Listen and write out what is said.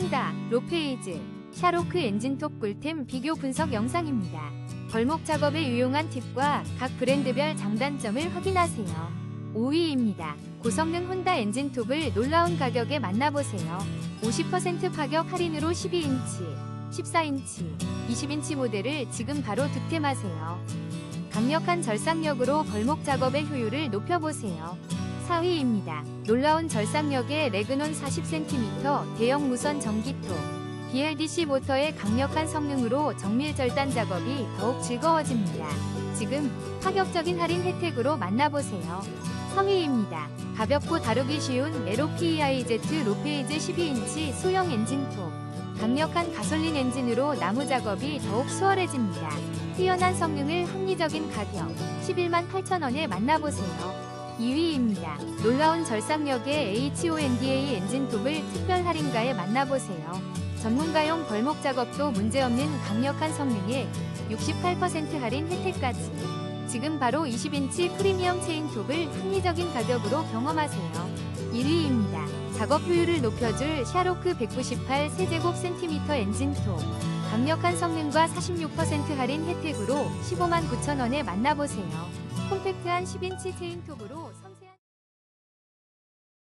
혼다, 로페이즈, 샤로크 엔진톱 꿀템 비교 분석 영상입니다. 벌목 작업에 유용한 팁과 각 브랜드별 장단점을 확인하세요. 5위입니다. 고성능 혼다 엔진톱을 놀라운 가격에 만나보세요. 50% 파격 할인으로 12인치, 14인치, 20인치 모델을 지금 바로 득템하세요. 강력한 절삭력으로 벌목 작업의 효율을 높여보세요. 4위입니다. 놀라운 절삭력의 레그논 40cm 대형 무선 전기톱. BLDC 모터의 강력한 성능으로 정밀 절단 작업이 더욱 즐거워집니다. 지금 파격적인 할인 혜택으로 만나보세요. 성의입니다. 가볍고 다루기 쉬운 에로 PEIZ 로페이즈 12인치 소형 엔진톱. 강력한 가솔린 엔진으로 나무 작업이 더욱 수월해집니다. 뛰어난 성능을 합리적인 가격 11만 8천원에 만나보세요. 2위입니다. 놀라운 절삭력의 HONDA 엔진 톱을 특별 할인가에 만나보세요. 전문가용 벌목 작업도 문제없는 강력한 성능에 68% 할인 혜택까지. 지금 바로 20인치 프리미엄 체인 톱을 합리적인 가격으로 경험하세요. 1위입니다. 작업 효율을 높여줄 샤로크 198 세제곱 센티미터 엔진 톱. 강력한 성능과 46% 할인 혜택으로 15만 9천원에 만나보세요. 콤팩트한 10인치 체인톱으로 선-